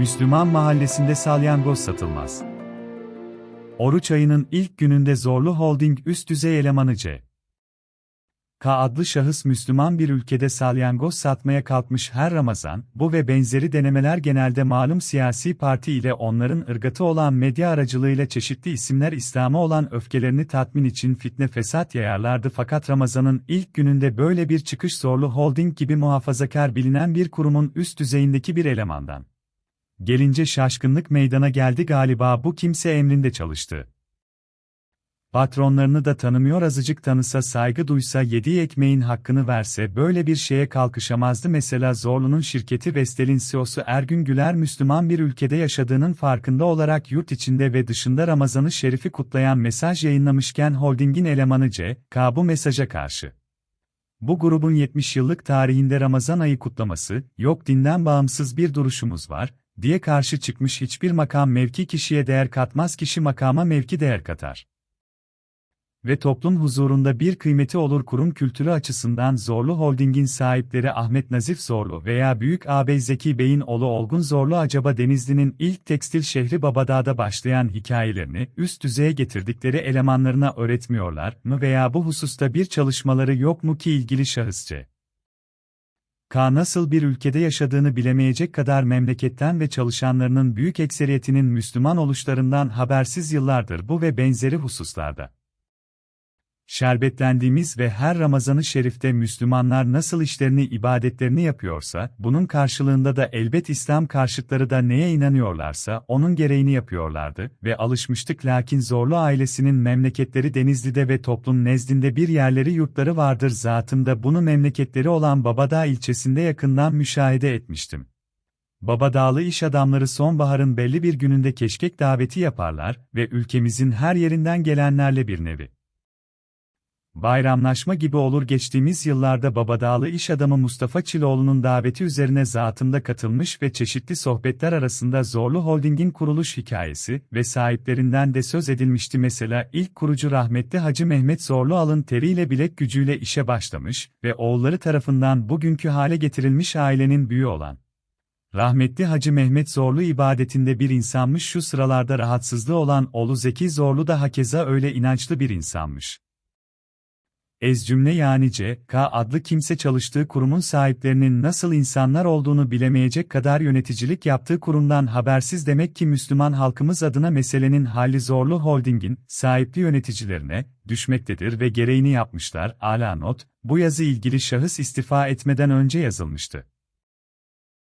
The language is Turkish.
Müslüman mahallesinde salyangoz satılmaz. Oruç ayının ilk gününde Zorlu Holding üst düzey elemanı C. K adlı şahıs Müslüman bir ülkede salyangoz satmaya kalkmış her Ramazan, bu ve benzeri denemeler genelde malum siyasi parti ile onların ırgatı olan medya aracılığıyla çeşitli isimler İslam'a olan öfkelerini tatmin için fitne fesat yayarlardı fakat Ramazan'ın ilk gününde böyle bir çıkış Zorlu Holding gibi muhafazakar bilinen bir kurumun üst düzeyindeki bir elemandan. Gelince şaşkınlık meydana geldi galiba bu kimse emrinde çalıştı. Patronlarını da tanımıyor azıcık tanısa saygı duysa yediği ekmeğin hakkını verse böyle bir şeye kalkışamazdı mesela Zorlu'nun şirketi Vestel'in CEO'su Ergün Güler Müslüman bir ülkede yaşadığının farkında olarak yurt içinde ve dışında Ramazan'ı şerifi kutlayan mesaj yayınlamışken holdingin elemanı C, K bu mesaja karşı. Bu grubun 70 yıllık tarihinde Ramazan ayı kutlaması, yok dinden bağımsız bir duruşumuz var, diye karşı çıkmış hiçbir makam mevki kişiye değer katmaz kişi makama mevki değer katar ve toplum huzurunda bir kıymeti olur kurum kültürü açısından Zorlu Holding'in sahipleri Ahmet Nazif Zorlu veya Büyük Ağabey Zeki Bey'in oğlu Olgun Zorlu acaba Denizli'nin ilk tekstil şehri Babadağ'da başlayan hikayelerini üst düzeye getirdikleri elemanlarına öğretmiyorlar mı veya bu hususta bir çalışmaları yok mu ki ilgili şahısçe? K nasıl bir ülkede yaşadığını bilemeyecek kadar memleketten ve çalışanlarının büyük ekseriyetinin Müslüman oluşlarından habersiz yıllardır bu ve benzeri hususlarda şerbetlendiğimiz ve her Ramazan-ı Şerif'te Müslümanlar nasıl işlerini, ibadetlerini yapıyorsa, bunun karşılığında da elbet İslam karşıtları da neye inanıyorlarsa, onun gereğini yapıyorlardı ve alışmıştık lakin Zorlu ailesinin memleketleri Denizli'de ve toplum nezdinde bir yerleri yurtları vardır zatımda bunu memleketleri olan Babadağ ilçesinde yakından müşahede etmiştim. Babadağlı iş adamları sonbaharın belli bir gününde keşkek daveti yaparlar ve ülkemizin her yerinden gelenlerle bir nevi bayramlaşma gibi olur geçtiğimiz yıllarda Babadağlı iş adamı Mustafa Çiloğlu'nun daveti üzerine zatında katılmış ve çeşitli sohbetler arasında Zorlu Holding'in kuruluş hikayesi ve sahiplerinden de söz edilmişti mesela ilk kurucu rahmetli Hacı Mehmet Zorlu alın teriyle bilek gücüyle işe başlamış ve oğulları tarafından bugünkü hale getirilmiş ailenin büyüğü olan. Rahmetli Hacı Mehmet Zorlu ibadetinde bir insanmış şu sıralarda rahatsızlığı olan oğlu Zeki Zorlu da hakeza öyle inançlı bir insanmış. Ez cümle yani C, K adlı kimse çalıştığı kurumun sahiplerinin nasıl insanlar olduğunu bilemeyecek kadar yöneticilik yaptığı kurumdan habersiz demek ki Müslüman halkımız adına meselenin hali zorlu holdingin, sahipli yöneticilerine, düşmektedir ve gereğini yapmışlar, ala not, bu yazı ilgili şahıs istifa etmeden önce yazılmıştı.